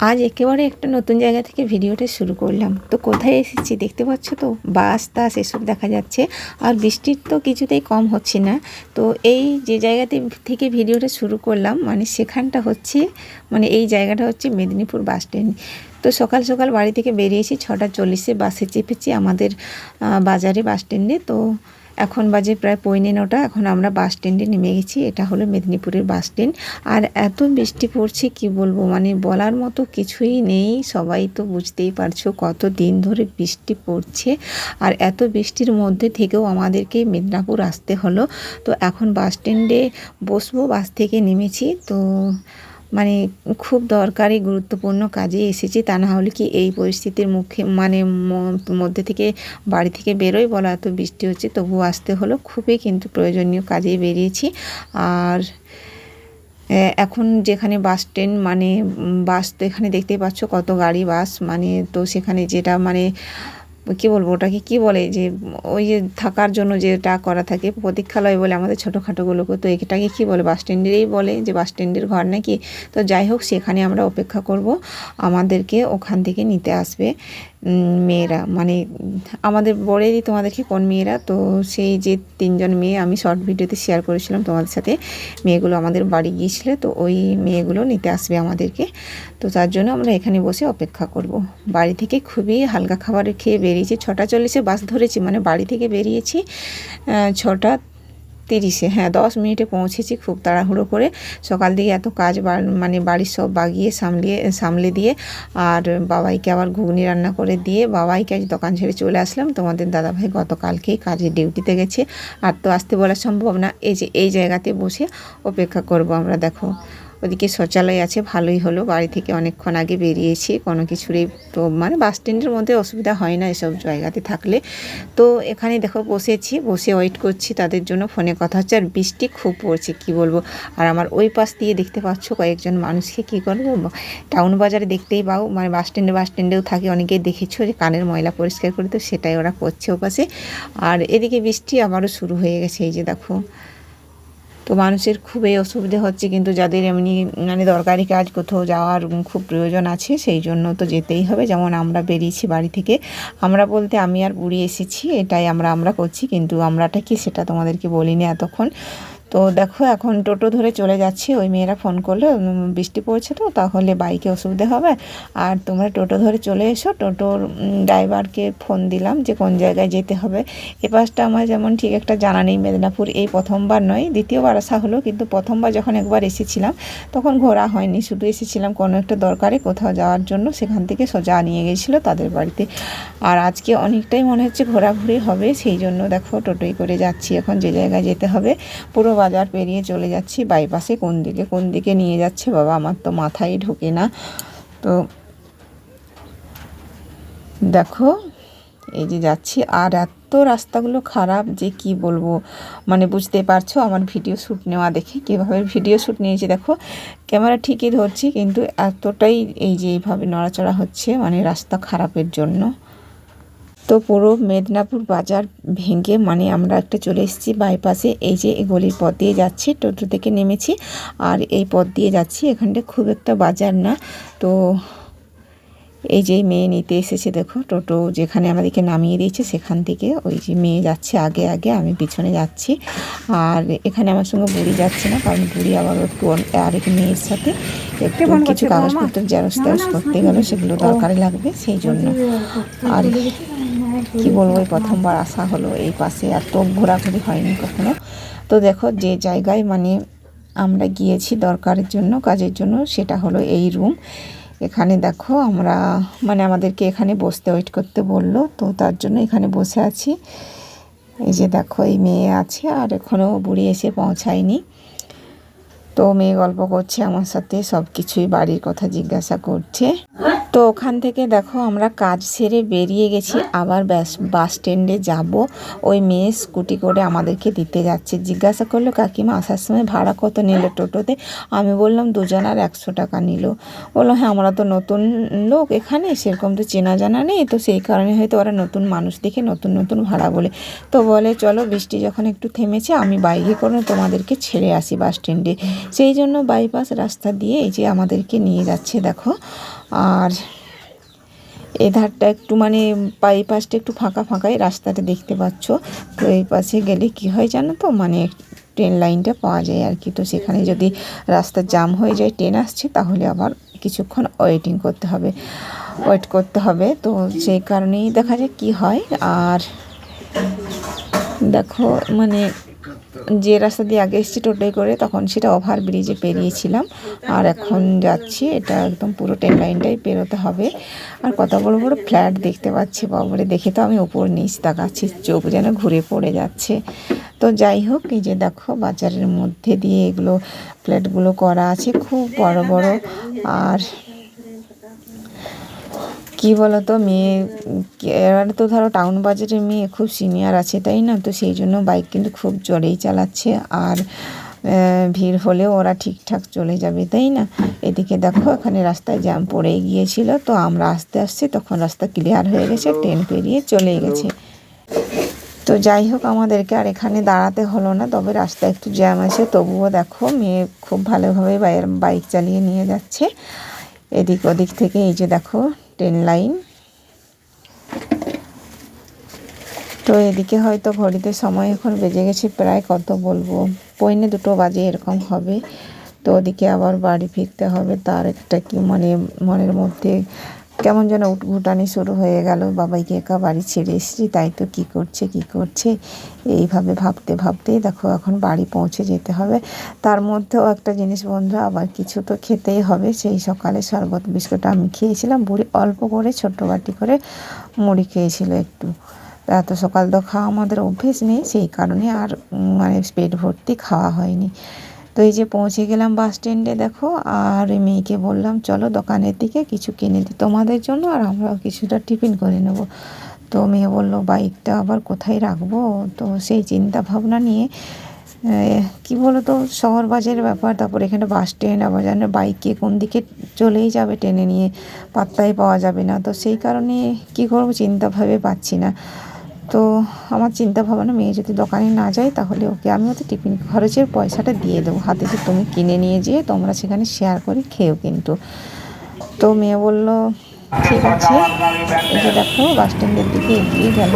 আজ একেবারে একটা নতুন জায়গা থেকে ভিডিওটা শুরু করলাম। তো কোথায় এসেছি দেখতে পাচ্ছ তো? বাস, তাস এসব দেখা যাচ্ছে। আর বৃষ্টির তো কিছুতেই কম হচ্ছে না। তো এই যে জায়গাতে থেকে ভিডিওটা শুরু করলাম মানে সেখানটা হচ্ছে মানে এই জায়গাটা হচ্ছে মেদিনীপুর বাস স্ট্যান্ড। তো সকাল সকাল বাড়ি থেকে বেরিয়েছি ছটা চল্লিশে বাসে চেপেছি আমাদের বাজারে বাস স্ট্যান্ডে। তো এখন বাজে প্রায় পৌনে নটা, এখন আমরা বাস স্ট্যান্ডে নেমে গেছি। এটা হলো মেদিনীপুরের বাস স্ট্যান্ড। আর এত বৃষ্টি পড়ছে, কি বলব? মানে বলার মতো কিছুই নেই। সবাই তো বুঝতেই পারছ কত দিন ধরে বৃষ্টি পড়ছে। আর এত বৃষ্টির মধ্যে থেকেও আমাদেরকে মেদিনীপুর আসতে হলো। তো এখন বাস স্ট্যান্ডে বসবো, বাস থেকে নেমেছি। তো মানে খুব দরকারি, গুরুত্বপূর্ণ কাজে এসেছি। তা না হলে কি এই পরিস্থিতির মুখে মানে মধ্যে থেকে বাড়ি থেকে বেরোই বলা এত বৃষ্টি হচ্ছে তবুও আসতে হলো। খুবই কিন্তু প্রয়োজনীয় কাজে বেরিয়েছি। আর এখন যেখানে বাস স্ট্যান্ড মানে বাস তো এখানে দেখতেই পাচ্ছ কত গাড়ি, বাস মানে তো সেখানে যেটা মানে কি বলব ওটাকে? কি বলে যে, ওই যে থাকার জন্য যেটা করা থাকে, প্রতীক্ষালয় বলে আমাদের ছোটোখাটোগুলোকে। তো এটাকে কি বলে? বাস স্ট্যান্ডেরই বলে যে বাস স্ট্যান্ডের ঘর নাকি? তো যাই হোক, সেখানে আমরা অপেক্ষা করব। আমাদেরকে ওখান থেকে নিতে আসবে মেয়েরা। মানে আমাদের বলেরই তোমাদেরকে কোন মেয়েরা? তো সেই যে তিনজন মেয়ে আমি শর্ট ভিডিওতে শেয়ার করেছিলাম তোমাদের সাথে, মেয়েগুলো আমাদের বাড়ি গিয়েছিল, তো ওই মেয়েগুলো নিতে আসবে আমাদেরকে। তো তার জন্য আমরা এখানে বসে অপেক্ষা করব। বাড়ি থেকে খুবই হালকা খাবার খেয়ে বেরিয়েছি। ছটা চল্লিশে বাস ধরেছি মানে বাড়ি থেকে বেরিয়েছি ছটা তিরিশে। হ্যাঁ দশ মিনিটে পৌঁছেছি খুব তাড়াহুড়ো করে। সকাল দিকে এত কাজ মানে বাড়ির সব বাগিয়ে সামলিয়ে, সামলে দিয়ে আর বাবাইকে আবার ঘুগনি রান্না করে দিয়ে বাবাইকে আজ দোকান ছেড়ে চলে আসলাম। তোমাদের দাদাভাই গতকালকেই কাজে ডিউটিতে গেছে। আর তো আসতে বলা সম্ভব না। এই যে, এই জায়গাতে বসে অপেক্ষা করব আমরা, দেখো। ওদিকে শৌচালয় আছে, ভালোই হলো। বাড়ি থেকে অনেকক্ষণ আগে বেরিয়েছি, কোনো কিছুরই তো মানে বাস স্ট্যান্ডের মধ্যে অসুবিধা হয় না এসব জায়গাতে থাকলে। তো এখানে দেখো বসেছি, বসে ওয়েট করছি তাদের জন্য ফোনে কথা হচ্ছে, আর বৃষ্টি খুব পড়ছে, কি বলব? আর আমার ওই পাশ দিয়ে দেখতে পাচ্ছ কয়েকজন মানুষকে কি করব? টাউন বাজারে দেখতেই পাও মানে বাস স্ট্যান্ডে বাস স্ট্যান্ডেও থাকে, অনেকেই দেখেছ যে কানের ময়লা পরিষ্কার করে তো সেটাই ওরা করছে ওপাশে। আর এদিকে বৃষ্টি আবারও শুরু হয়ে গেছে, এই যে দেখো। তো মানুষের খুবই অসুবিধে হচ্ছে, কিন্তু যাদের এমনি মানে দরকারি কাজ কোথাও যাওয়ার খুব প্রয়োজন আছে, সেই জন্য তো যেতেই হবে। যেমন আমরা বেরিয়েছি বাড়ি থেকে, আমরা বলতে আমি আর বুড়ি এসেছি, এটাই আমরা আমরা করছি, কিন্তু আমরাটা কি সেটা তোমাদেরকে বলিনি এতক্ষণ। তো দেখো, এখন টোটো ধরে চলে যাচ্ছি। ওই মেয়েরা ফোন করল বৃষ্টি পড়ছে তো, তাহলে বাইকে অসুবিধা হবে। আর তোমরা টোটো ধরে চলে এসো। টোটোর ড্রাইভারকে ফোন দিলাম যে কোন জায়গায় যেতে হবে। এ পাশটা আমার যেমন ঠিক একটা জানা নেই, মেদিনীপুর এই প্রথমবার নয় দ্বিতীয়বার আসা হলো, কিন্তু প্রথমবার যখন একবার এসেছিলাম, তখন ঘোরা হয়নি। শুধু এসেছিলাম কোনো একটা দরকারে কোথাও যাওয়ার জন্য, সেখান থেকে সোজা নিয়ে গেছিল তাদের বাড়িতে। আর আজকে অনেকটাই মনে হচ্ছে ঘোরাঘুরি হবে, সেই জন্য দেখো টোটোই করে যাচ্ছি। এখন যে জায়গায় যেতে হবে, পুরো বাজার পেরিয়ে চলে যাচ্ছি বাইপাসে, কোন দিকে কোন দিকে নিয়ে যাচ্ছে বাবা? আমার তো মাথায় ঢোকে না। তো দেখো, এই যে যাচ্ছি। আর এত রাস্তাগুলো খারাপ যে কি বলব? মানে বুঝতে পারছ, আমার ভিডিও শ্যুট নেওয়া দেখে কীভাবে ভিডিও শ্যুট নিয়েছি দেখো। ক্যামেরা ঠিকই ধরছি, কিন্তু এতটাই এই যে এইভাবে নড়াচড়া হচ্ছে মানে রাস্তা খারাপের জন্য। তো পুরো মেদিনীপুর বাজার ভেঙে মানে আমরা একটা চলে এসেছি বাইপাসে এই যে এই গলির পথ দিয়ে যাচ্ছি টোটো থেকে নেমেছি। আর এই পথ দিয়ে যাচ্ছি এখানটা খুব একটা বাজার না। তো এই যে মেয়ে নিতে এসেছে দেখো টোটো যেখানে আমাদেরকে নামিয়ে দিয়েছে সেখান থেকে ওই যে মেয়ে যাচ্ছে আগে আগে আমি পিছনে যাচ্ছি। আর এখানে আমার সঙ্গে বুড়ি যাচ্ছে না কারণ বুড়ি আবার একটু আরেক মেয়ের সাথে একটু কিছু কাগজপত্র জেরক্স টেরক্স করতে গেলে সেগুলো দরকারে লাগবে সেই জন্য। আর কি বলব, এই প্রথমবার আসা হলো, এই পাশে এত ঘোরাঘুরি হয়নি কখনো। তো দেখো, যে জায়গায় মানে আমরা গিয়েছি দরকারের জন্য, কাজের জন্য, সেটা হলো এই রুম। এখানে দেখো, আমরা মানে আমাদেরকে এখানে বসতে ওয়েট করতে বলল, তো তার জন্য এখানে বসে আছি। এই যে দেখো, এই মেয়ে আছে, আর এখনও বুড়ি এসে পৌঁছায়নি। তো মেয়ে গল্প করছে আমার সাথে সব কিছুই বাড়ির কথা জিজ্ঞাসা করছে। তো ওখান থেকে দেখো আমরা কাজ সেরে বেরিয়ে গেছি। আবার ব্যাস বাস স্ট্যান্ডে যাব। ওই মেয়ে স্কুটি করে আমাদেরকে দিতে যাচ্ছে। জিজ্ঞাসা করল, কাকিমা, আসার সময় ভাড়া কত নিল টোটোতে? আমি বললাম দুজনার একশো টাকা নিল। বলল হ্যাঁ আমরা তো নতুন লোক এখানে, সেরকম তো চেনা জানা নেই। তো সেই কারণে হয়তো ওরা নতুন মানুষ দেখে নতুন নতুন ভাড়া বলে। তো বলে, চলো, বৃষ্টি যখন একটু থেমেছে, আমি বাইকে করে তোমাদেরকে ছেড়ে আসি বাস স্ট্যান্ডে সেই জন্য বাইপাস রাস্তা দিয়ে এই যে আমাদেরকে নিয়ে যাচ্ছে, দেখো। আর এই ধারটা একটু মানে পাই পাশটা একটু ফাঁকা ফাঁকাই রাস্তাটা দেখতে পাচ্ছ। তো এই পাশে গেলে কি হয় জানো তো? মানে ট্রেন লাইনটা পাওয়া যায় আর কি। তো সেখানে যদি রাস্তা জাম হয়ে যায় ট্রেন আসছে, তাহলে আবার কিছুক্ষণ ওয়েটিং করতে হবে। ওয়েট করতে হবে। তো সেই কারণেই দেখা যায় কি হয়। আর দেখো মানে যে রাস্তা দিয়ে আগে এসেছি টোটোয় করে, তখন সেটা ওভার ব্রিজে পেরিয়েছিলাম। আর এখন যাচ্ছি, এটা একদম পুরো ট্রেন লাইনটাই পেরোতে হবে। আর কত বড় বড় ফ্ল্যাট দেখতে পাচ্ছি, বাবরে, দেখে তো আমি উপর নিচ তাকাচ্ছি, চোখ যেন ঘুরে পড়ে যাচ্ছে। তো যাই হোক, এই যে দেখো, বাজারের মধ্যে দিয়ে এগুলো ফ্ল্যাটগুলো করা আছে, খুব বড় বড়। আর কি বলতো মেয়ে এবার তো ধরো টাউন বাজারের মেয়ে খুব সিনিয়র আছে তাই না? তো সেই জন্য বাইক কিন্তু খুব জোরেই চালাচ্ছে আর ভিড় হলেও ওরা ঠিকঠাক চলে যাবে তাই না? এদিকে দেখো এখানে রাস্তায় জ্যাম পড়ে গিয়েছিল তো আমরা আস্তে আস্তে তখন রাস্তা ক্লিয়ার হয়ে গেছে ট্রেন পেরিয়ে চলে গেছে। তো যাই হোক আমাদেরকে আর এখানে দাঁড়াতে হলো না তবে রাস্তায় একটু জ্যাম আছে তবুও দেখো মেয়ে খুব ভালোভাবে বাইক চালিয়ে নিয়ে যাচ্ছে। এদিক ওদিক থেকে এই যে দেখো ট্রেন লাইন তো এদিকে হয়তো ঘড়িতে সময় এখন বেজে গেছে, প্রায় কত বলব? পৈনে দুটো বাজে এরকম হবে। তো ওদিকে আবার বাড়ি ফিরতে হবে, তার একটা কি মানে মনের মধ্যে কেমন যেন উটঘুটানি শুরু হয়ে গেল। বাবাইকে একা বাড়ি ছেড়ে এসেছি, তাই তো কী করছে কী করছে? এইভাবে ভাবতে ভাবতেই দেখো এখন বাড়ি পৌঁছে যেতে হবে। তার মধ্যেও একটা জিনিস বন্ধু, আবার কিছু তো খেতেই হবে। সেই সকালে শরবত, বিস্কুট আমি খেয়েছিলাম, বুড়ি অল্প করে, ছোট্ট বাটি করে মুড়ি খেয়েছিল একটু। এত সকাল তো খাওয়া আমাদের অভ্যেস নেই, সেই কারণে আর মানে পেট ভর্তি খাওয়া হয়নি। তো এই যে পৌঁছে গেলাম বাস স্ট্যান্ডে দেখো, আর মেয়েকে বললাম, চলো দোকানের দিকে কিছু কিনে দিই তোমাদের জন্য, আর আমরাও কিছুটা টিফিন করে নেব। তো মেয়ে বলল, বাইকটা আবার কোথায় রাখব? তো সেই চিন্তা ভাবনা নিয়ে কি বলো তো শহর বাজারের ব্যাপার, তারপর এখানে বাস স্ট্যান্ড আবার জানো বাইকে কোন দিকে চলেই যাবে টেনে নিয়ে, পাত্তাই পাওয়া যাবে না। তো সেই কারণে কি করব, চিন্তা ভাবে পাচ্ছি না। তো আমার চিন্তা ভাবনা মেয়ে যদি দোকানে না যায়, তাহলে ওকে আমি ওতে টিফিন খরচের পয়সাটা দিয়ে দেবো। হাতে যে তুমি কিনে নিয়ে যেয়ে তোমরা সেখানে শেয়ার করে খেও কিন্তু। তো মেয়ে বলল, ঠিক আছে। যে দেখো বাস স্ট্যান্ডের দিকে এগিয়ে গেল।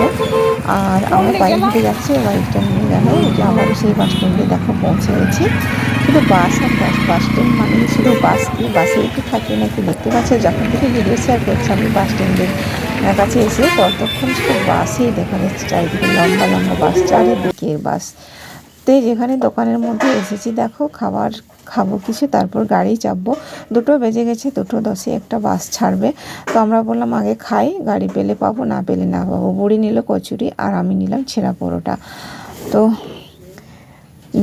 আর আমরা বাইরে হেঁটে যাচ্ছি বাইকটা নিয়ে গেল। যে আমারও সেই বাস স্ট্যান্ডে দেখো পৌঁছে গেছি। শুধু বাস আর বাস বাস স্ট্যান্ড মানে শুধু বাস কি বাসে একটু থাকে নাকি দেখতে পাচ্ছি? যখন থেকে ভিডিও শেয়ার করছি, আমি বাস স্ট্যান্ডের কাছে এসে ততক্ষণ শুধু বাসেই দেখা যাচ্ছে চারিদিকে লম্বা লম্বা বাস চারিদিকে বাস। তো যেখানে দোকানের মধ্যে এসেছি, দেখো খাবার খাব কিছু, তারপর গাড়ি চাপবো। দুটো বেজে গেছে, দুটো দশে একটা বাস ছাড়বে। তো আমরা বললাম, আগে খাই, গাড়ি পেলে পাবো, না পেলে না পাবো। বুড়ি নিল কচুরি আর আমি নিলাম ছেঁড়া পরোটা। তো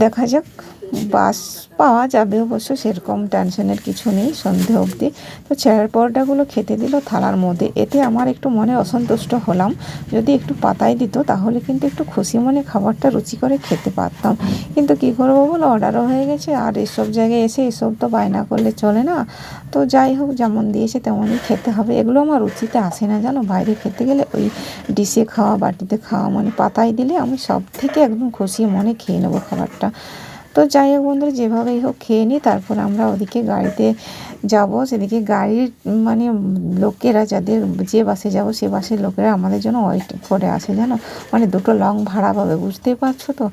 দেখা যাক। বাস পাওয়া যাবে অবশ্য, সেরকম টেনশনের কিছু নেই সন্ধে অবধি। তো ছেঁড়ার পরোটাগুলো খেতে দিল থালার মধ্যে। এতে আমার একটু মনে অসন্তুষ্ট হলাম। যদি একটু পাতাই দিত, তাহলে কিন্তু একটু খুশি মনে খাবারটা রুচি করে খেতে পারতাম। কিন্তু কী করব বলো, অর্ডারও হয়ে গেছে। আর এসব জায়গায় এসে এসব তো বায়না করলে চলে না। তো যাই হোক, যেমন দিয়েছে তেমনই খেতে হবে। এগুলো আমার রুচিতে আসে না, জানো? বাইরে খেতে গেলে ওই ডিশে খাওয়া, বাটিতে খাওয়া মানে পাতায় দিলে আমি সব থেকে একদম খুশি মনে খেয়ে নেব খাবারটা। তো যাই হোক বন্ধুরা, যেভাবেই হোক খেয়ে নিই, তারপর আমরা ওদিকে গাড়িতে যাব। সেদিকে গাড়ির মানে লোকেরা যাদের যে বাসে যাব, সে বাসের লোকেরা আমাদের জন্য ওয়েট করে আসে, জানো? মানে দুটো লং ভাড়া পাবে, বুঝতেই পারছ তো?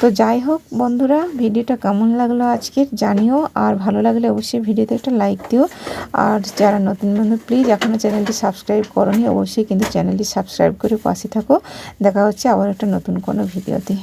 তো যাই হোক বন্ধুরা, ভিডিওটা কেমন লাগল আজকের জানিও, আর ভালো লাগলে অবশ্যই ভিডিওতে একটা লাইক দিও। আর যারা নতুন বন্ধু প্লিজ এখনও চ্যানেলটি সাবস্ক্রাইব করনি, অবশ্যই কিন্তু চ্যানেলটি সাবস্ক্রাইব করে পাশে থাকো। দেখা হচ্ছে আবার একটা নতুন কোনো ভিডিওতে।